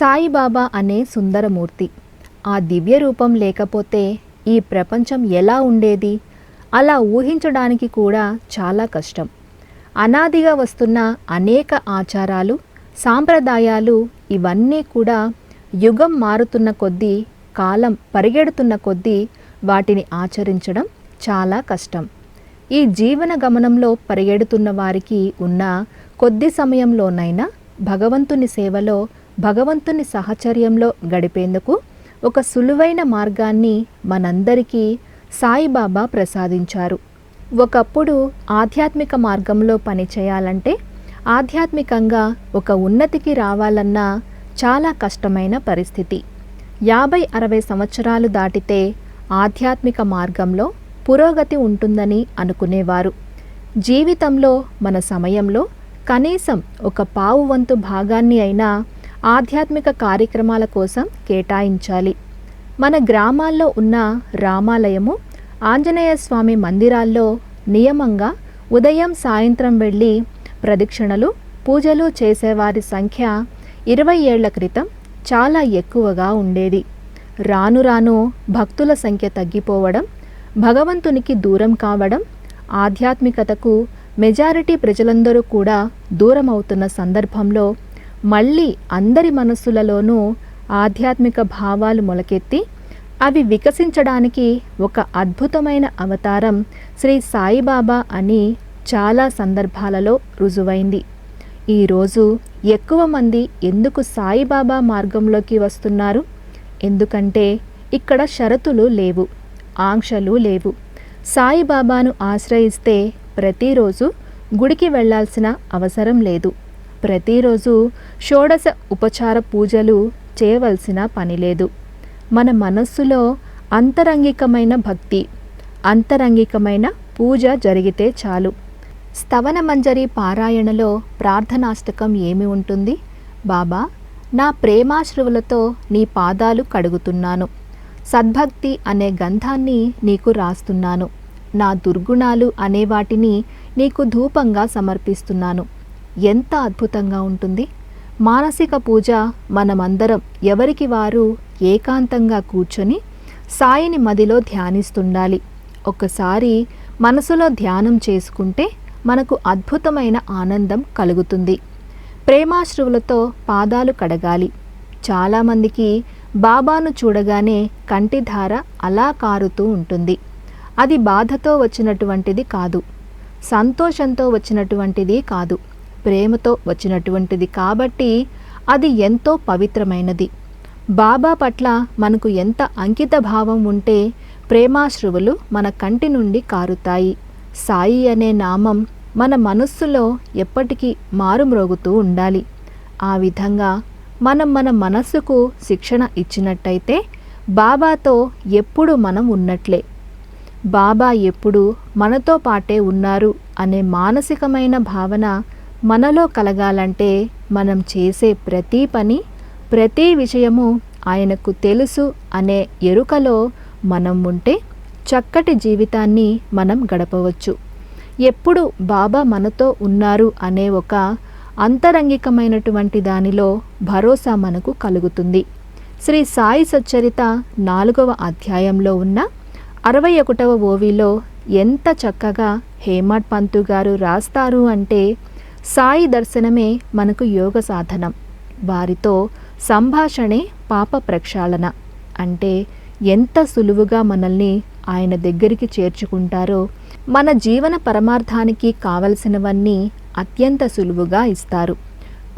సాయిబాబా అనే సుందరమూర్తి. ఆ దివ్య రూపం లేకపోతే ఈ ప్రపంచం ఎలా ఉండేది? అలా ఊహించడానికి కూడా చాలా కష్టం. అనాదిగా వస్తున్న అనేక ఆచారాలు సాంప్రదాయాలు ఇవన్నీ కూడా యుగం మారుతున్న కొద్దీ కాలం పరిగెడుతున్న కొద్దీ వాటిని ఆచరించడం చాలా కష్టం. ఈ జీవన గమనంలో పరిగెడుతున్న వారికి ఉన్న కొద్ది సమయంలోనైనా భగవంతుని సేవలో భగవంతుని సహచర్యంలో గడిపేందుకు ఒక సులువైన మార్గాన్ని మనందరికీ సాయిబాబా ప్రసాదించారు. ఒకప్పుడు ఆధ్యాత్మిక మార్గంలో పనిచేయాలంటే ఆధ్యాత్మికంగా ఒక ఉన్నతికి రావాలన్నా చాలా కష్టమైన పరిస్థితి. యాభై అరవై సంవత్సరాలు దాటితే ఆధ్యాత్మిక మార్గంలో పురోగతి ఉంటుందని అనుకునేవారు. జీవితంలో మన సమయంలో కనీసం ఒక పావు వంతు భాగాన్ని అయినా ఆధ్యాత్మిక కార్యక్రమాల కోసం కేటాయించాలి. మన గ్రామాల్లో ఉన్న రామాలయము ఆంజనేయ స్వామి మందిరాల్లో నియమంగా ఉదయం సాయంత్రం వెళ్ళి ప్రదక్షిణలు పూజలు చేసేవారి సంఖ్య ఇరవై ఏళ్ళ క్రితం చాలా ఎక్కువగా ఉండేది. రాను రాను భక్తుల సంఖ్య తగ్గిపోవడం భగవంతునికి దూరం కావడం ఆధ్యాత్మికతకు మెజారిటీ ప్రజలందరూ కూడా దూరం అవుతున్న సందర్భంలో మళ్ళీ అందరి మనస్సులలోనూ ఆధ్యాత్మిక భావాలు మొలకెత్తి అవి వికసించడానికి ఒక అద్భుతమైన అవతారం శ్రీ సాయిబాబా అని చాలా సందర్భాలలో రుజువైంది. ఈరోజు ఎక్కువ మంది ఎందుకు సాయిబాబా మార్గంలోకి వస్తున్నారు? ఎందుకంటే ఇక్కడ షరతులు లేవు ఆంక్షలు లేవు. సాయిబాబాను ఆశ్రయిస్తే ప్రతిరోజు గుడికి వెళ్ళాల్సిన అవసరం లేదు. ప్రతిరోజు షోడశ ఉపచార పూజలు చేయవలసిన పని లేదు. మన మనస్సులో అంతరంగికమైన భక్తి అంతరంగికమైన పూజ జరిగితే చాలు. స్తవన మంజరి పారాయణలో ప్రార్థనాష్టకం ఏమి ఉంటుంది? బాబా నా ప్రేమాశ్రువులతో నీ పాదాలు కడుగుతున్నాను. సద్భక్తి అనే గంధాన్ని నీకు రాస్తున్నాను. నా దుర్గుణాలు అనే వాటిని నీకు ధూపంగా సమర్పిస్తున్నాను. ఎంత అద్భుతంగా ఉంటుంది. మానసిక పూజ మనమందరం ఎవరికి వారు ఏకాంతంగా కూర్చొని సాయిని మదిలో ధ్యానిస్తుండాలి. ఒకసారి మనసులో ధ్యానం చేసుకుంటే మనకు అద్భుతమైన ఆనందం కలుగుతుంది. ప్రేమాశ్రువులతో పాదాలు కడగాలి. చాలామందికి బాబాను చూడగానే కంటిధార అలా కారుతూ ఉంటుంది. అది బాధతో వచ్చినటువంటిది కాదు. సంతోషంతో వచ్చినటువంటిది కాదు. ప్రేమతో వచ్చినటువంటిది కాబట్టి అది ఎంతో పవిత్రమైనది. బాబా పట్ల మనకు ఎంత అంకిత భావం ఉంటే ప్రేమాశ్రువులు మన కంటి నుండి కారుతాయి. సాయి అనే నామం మన మనస్సులో ఎప్పటికీ మారుమ్రోగుతూ ఉండాలి. ఆ విధంగా మనం మన మనస్సుకు శిక్షణ ఇచ్చినట్టయితే బాబాతో ఎప్పుడు మనం ఉన్నట్లే. బాబా ఎప్పుడు మనతో పాటే ఉన్నారు అనే మానసికమైన భావన మనలో కలగాలంటే మనం చేసే ప్రతి పని ప్రతి విషయము ఆయనకు తెలుసు అనే ఎరుకలో మనం ఉంటే చక్కటి జీవితాన్ని మనం గడపవచ్చు. ఎప్పుడు బాబా మనతో ఉన్నారు అనే ఒక అంతరంగికమైనటువంటి దానిలో భరోసా మనకు కలుగుతుంది. శ్రీ సాయి సచ్చరిత నాలుగవ అధ్యాయంలో ఉన్న అరవై ఒకటవ ఓవిలో ఎంత చక్కగా హేమాడ్ పంతు గారు రాస్తారు అంటే సాయి దర్శనమే మనకు యోగ సాధనం. వారితో సంభాషణే పాప ప్రక్షాళన. అంటే ఎంత సులువుగా మనల్ని ఆయన దగ్గరికి చేర్చుకుంటారో మన జీవన పరమార్థానికి కావలసినవన్నీ అత్యంత సులువుగా ఇస్తారు.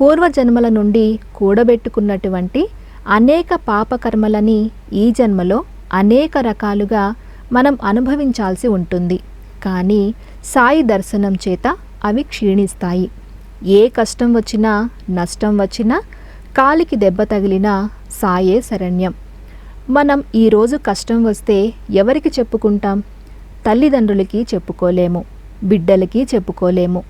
పూర్వజన్మల నుండి కూడబెట్టుకున్నటువంటి అనేక పాపకర్మలని ఈ జన్మలో అనేక రకాలుగా మనం అనుభవించాల్సి ఉంటుంది. కానీ సాయి దర్శనం చేత అవి క్షీణిస్తాయి. ఏ కష్టం వచ్చినా నష్టం వచ్చినా కాలికి దెబ్బ తగిలినా సాయే శరణ్యం. మనం ఈరోజు కష్టం వస్తే ఎవరికి చెప్పుకుంటాం? తల్లిదండ్రులకి చెప్పుకోలేము బిడ్డలకి చెప్పుకోలేము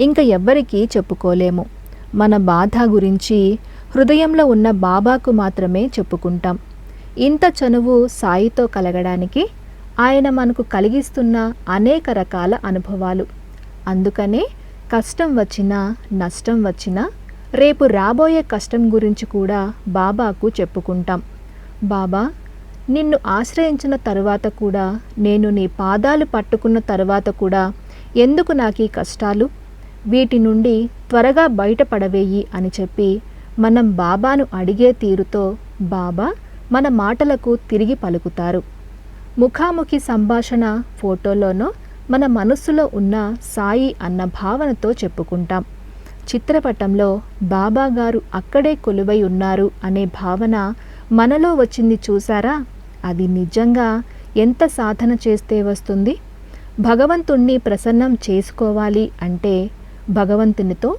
ఇంకా ఎవ్వరికీ చెప్పుకోలేము. మన బాధ గురించి హృదయంలో ఉన్న బాబాకు మాత్రమే చెప్పుకుంటాం. ఇంత చనువు సాయితో కలగడానికి ఆయన మనకు కలిగిస్తున్న అనేక రకాల అనుభవాలు. అందుకనే కష్టం వచ్చినా నష్టం వచ్చినా రేపు రాబోయే కష్టం గురించి కూడా బాబాకు చెప్పుకుంటాం. బాబా నిన్ను ఆశ్రయించిన తరువాత కూడా నేను నీ పాదాలు పట్టుకున్న తరువాత కూడా ఎందుకు నాకు ఈ కష్టాలు? వీటి నుండి త్వరగా బయటపడవేయి అని చెప్పి మనం బాబాను అడిగే తీరుతో బాబా మన మాటలకు తిరిగి పలుకుతారు. ముఖాముఖి సంభాషణ ఫోటోలోనో మన మనస్సులో ఉన్న సాయి అన్న భావనతో చెప్పుకుంటాం. చిత్రపటంలో బాబాగారు అక్కడే కొలువై ఉన్నారు అనే భావన మనలో వచ్చింది చూసారా అది నిజంగా ఎంత సాధన చేస్తే వస్తుంది? భగవంతుణ్ణి ప్రసన్నం చేసుకోవాలి అంటే భగవంతునితో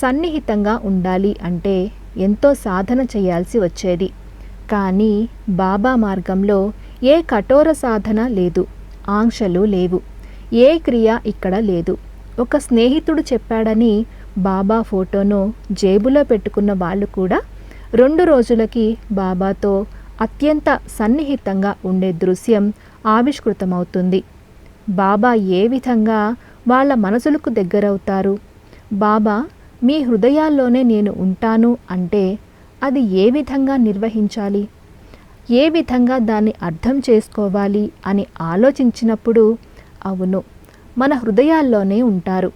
సన్నిహితంగా ఉండాలి అంటే ఎంతో సాధన చేయాల్సి వచ్చేది. కానీ బాబా మార్గంలో ఏ కఠోర సాధన లేదు. ఆంక్షలు లేవు. ఏ క్రియ ఇక్కడ లేదు. ఒక స్నేహితుడు చెప్పాడని బాబా ఫోటోను జేబులో పెట్టుకున్న వాళ్ళు కూడా రెండు రోజులకి బాబాతో అత్యంత సన్నిహితంగా ఉండే దృశ్యం ఆవిష్కృతమవుతుంది. బాబా ఏ విధంగా వాళ్ళ మనసులకు దగ్గరవుతారు? బాబా మీ హృదయాల్లోనే నేను ఉంటాను అంటే అది ఏ విధంగా నిర్వహించాలి? ఏ విధంగా దాన్ని అర్థం చేసుకోవాలి అని ఆలోచించినప్పుడు అవును మన హృదయాల్లోనే ఉంటారు.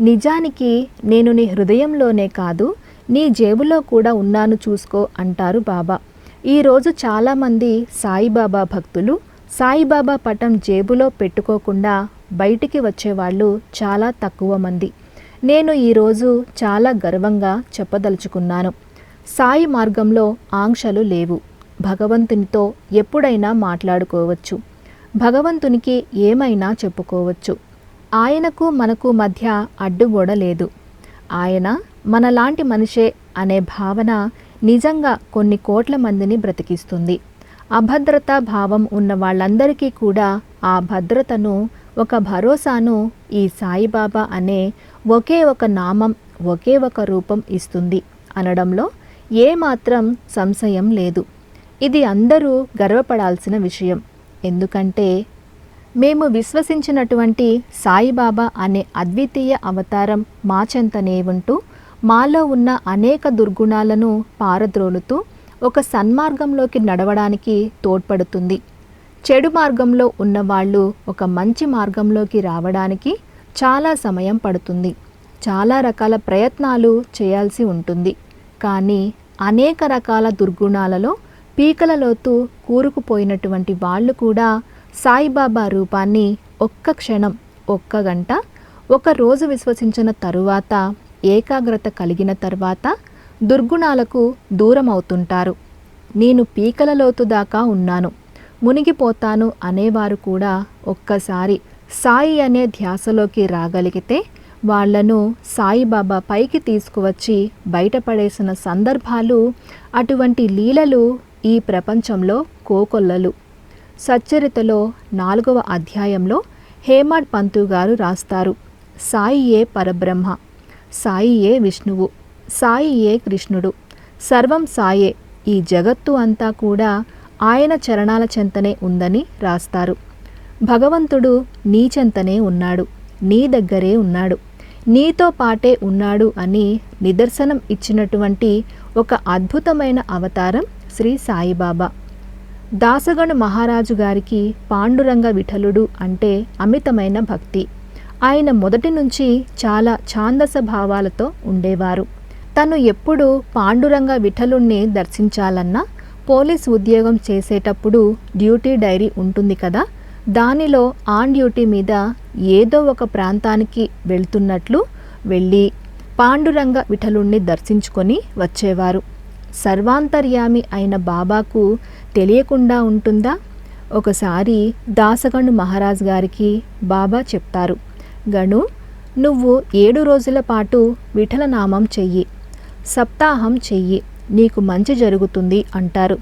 నిజానికి నేను నీ హృదయంలోనే కాదు నీ జేబులో కూడా ఉన్నాను చూసుకో అంటారు బాబా. ఈరోజు చాలామంది సాయిబాబా భక్తులు సాయిబాబా పటం జేబులో పెట్టుకోకుండా బయటికి వచ్చేవాళ్ళు చాలా తక్కువ మంది. నేను ఈరోజు చాలా గర్వంగా చెప్పదలుచుకున్నాను. సాయి మార్గంలో ఆంక్షలు లేవు. భగవంతునితో ఎప్పుడైనా మాట్లాడుకోవచ్చు. భగవంతునికి ఏమైనా చెప్పుకోవచ్చు. ఆయనకు మనకు మధ్య అడ్డుగోడ లేదు. ఆయన మనలాంటి మనిషే అనే భావన నిజంగా కొన్ని కోట్ల మందిని బ్రతికిస్తుంది. అభద్రతా భావం ఉన్న వాళ్ళందరికీ కూడా ఆ భద్రతను ఒక భరోసాను ఈ సాయిబాబా అనే ఒకే ఒక నామం ఒకే ఒక రూపం ఇస్తుంది. అనడంలో ఏమాత్రం సంశయం లేదు. ఇది అందరూ గర్వపడాల్సిన విషయం. ఎందుకంటే మేము విశ్వసించినటువంటి సాయిబాబా అనే అద్వితీయ అవతారం మా చెంతనే ఉంటూ మాలో ఉన్న అనేక దుర్గుణాలను పారద్రోలుతూ ఒక సన్మార్గంలోకి నడవడానికి తోడ్పడుతుంది. చెడు మార్గంలో ఉన్నవాళ్ళు ఒక మంచి మార్గంలోకి రావడానికి చాలా సమయం పడుతుంది. చాలా రకాల ప్రయత్నాలు చేయాల్సి ఉంటుంది. కానీ అనేక రకాల దుర్గుణాలలో పీకలలోతు కూరుకుపోయినటువంటి వాళ్ళు కూడా సాయిబాబా రూపాన్ని ఒక్క క్షణం ఒక్క గంట ఒక రోజు విశ్వసించిన తరువాత ఏకాగ్రత కలిగిన తర్వాత దుర్గుణాలకు దూరం అవుతుంటారు నేను పీకల లోతు దాకా ఉన్నాను మునిగిపోతాను అనేవారు కూడా ఒక్కసారి సాయి అనే ధ్యాసలోకి రాగలిగితే వాళ్ళను సాయిబాబా పైకి తీసుకువచ్చి బయటపడేసిన సందర్భాలు అటువంటి లీలలు ఈ ప్రపంచంలో కోకొల్లలు. సచ్చరితలో నాలుగవ అధ్యాయంలో హేమాడ్ పంతు గారు రాస్తారు. సాయియే పరబ్రహ్మ సాయియే విష్ణువు సాయియే కృష్ణుడు సర్వం సాయే ఈ జగత్తు అంతా కూడా ఆయన చరణాల చెంతనే ఉందని రాస్తారు. భగవంతుడు నీ చెంతనే ఉన్నాడు నీ దగ్గరే ఉన్నాడు నీతో పాటే ఉన్నాడు అని నిదర్శనం ఇచ్చినటువంటి ఒక అద్భుతమైన అవతారం శ్రీ సాయిబాబా. దాసగణు మహారాజు గారికి పాండురంగ విఠలుడు అంటే అమితమైన భక్తి. ఆయన మొదటి నుంచి చాలా ఛాందస భావాలతో ఉండేవారు. తను ఎప్పుడు పాండురంగ విఠలుణ్ణి దర్శించాలన్నా పోలీస్ ఉద్యోగం చేసేటప్పుడు డ్యూటీ డైరీ ఉంటుంది కదా దానిలో ఆన్ డ్యూటీ మీద ఏదో ఒక ప్రాంతానికి వెళ్తున్నట్లు వెళ్ళి పాండురంగ విఠలుణ్ణి దర్శించుకొని వచ్చేవారు. సర్వాంతర్యామి అయిన బాబాకు తెలియకుండా ఉంటుందా? ఒకసారి దాసగణు మహారాజ్ గారికి బాబా చెప్తారు గణు నువ్వు ఏడు రోజుల పాటు విఠలనామం చెయ్యి సప్తాహం చెయ్యి నీకు మంచి జరుగుతుంది అంటారు.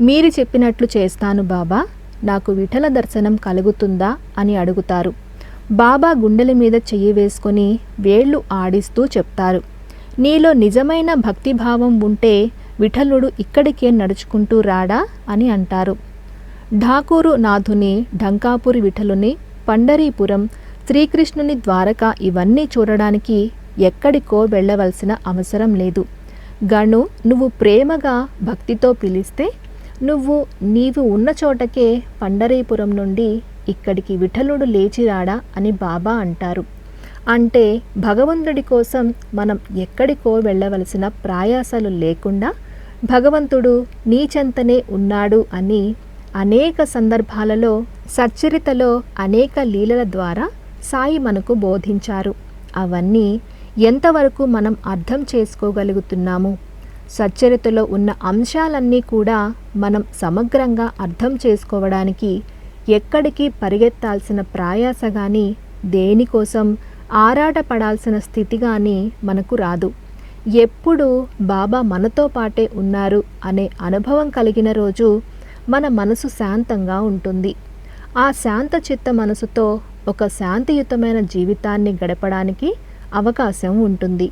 మీరు చెప్పినట్లు చేస్తాను బాబా నాకు విఠల దర్శనం కలుగుతుందా? అని అడుగుతారు. బాబా గుండెల మీద చెయ్యి వేసుకొని వేళ్ళు ఆడిస్తూ చెప్తారు. నీలో నిజమైన భక్తిభావం ఉంటే విఠలుడు ఇక్కడికే నడుచుకుంటూ రాడా అని అంటారు. ఠాకూరు నాథుని ఢంకాపురి విఠలుని పండరీపురం శ్రీకృష్ణుని ద్వారక ఇవన్నీ చూడడానికి ఎక్కడికో వెళ్ళవలసిన అవసరం లేదు. గణు నువ్వు ప్రేమగా భక్తితో పిలిస్తే నువ్వు నీవు ఉన్న చోటకే పండరీపురం నుండి ఇక్కడికి విఠలుడు లేచిరాడా అని బాబా అంటారు. అంటే భగవంతుడి కోసం మనం ఎక్కడికో వెళ్ళవలసిన ప్రయాసాలు లేకుండా భగవంతుడు నీచెంతనే ఉన్నాడు అని అనేక సందర్భాలలో సచ్చరితలో అనేక లీలల ద్వారా సాయి మనకు బోధించారు. అవన్నీ ఎంతవరకు మనం అర్థం చేసుకోగలుగుతున్నాము? సచ్చరితలో ఉన్న అంశాలన్నీ కూడా మనం సమగ్రంగా అర్థం చేసుకోవడానికి ఎక్కడికి పరిగెత్తాల్సిన ప్రయాస కానీ దేనికోసం ఆరాటపడాల్సిన స్థితి కానీ మనకు రాదు. ఎప్పుడు బాబా మనతో పాటే ఉన్నారు అనే అనుభవం కలిగిన రోజు మన మనసు శాంతంగా ఉంటుంది. ఆ శాంత చిత్త మనసుతో ఒక శాంతియుతమైన జీవితాన్ని గడపడానికి అవకాశం ఉంటుంది.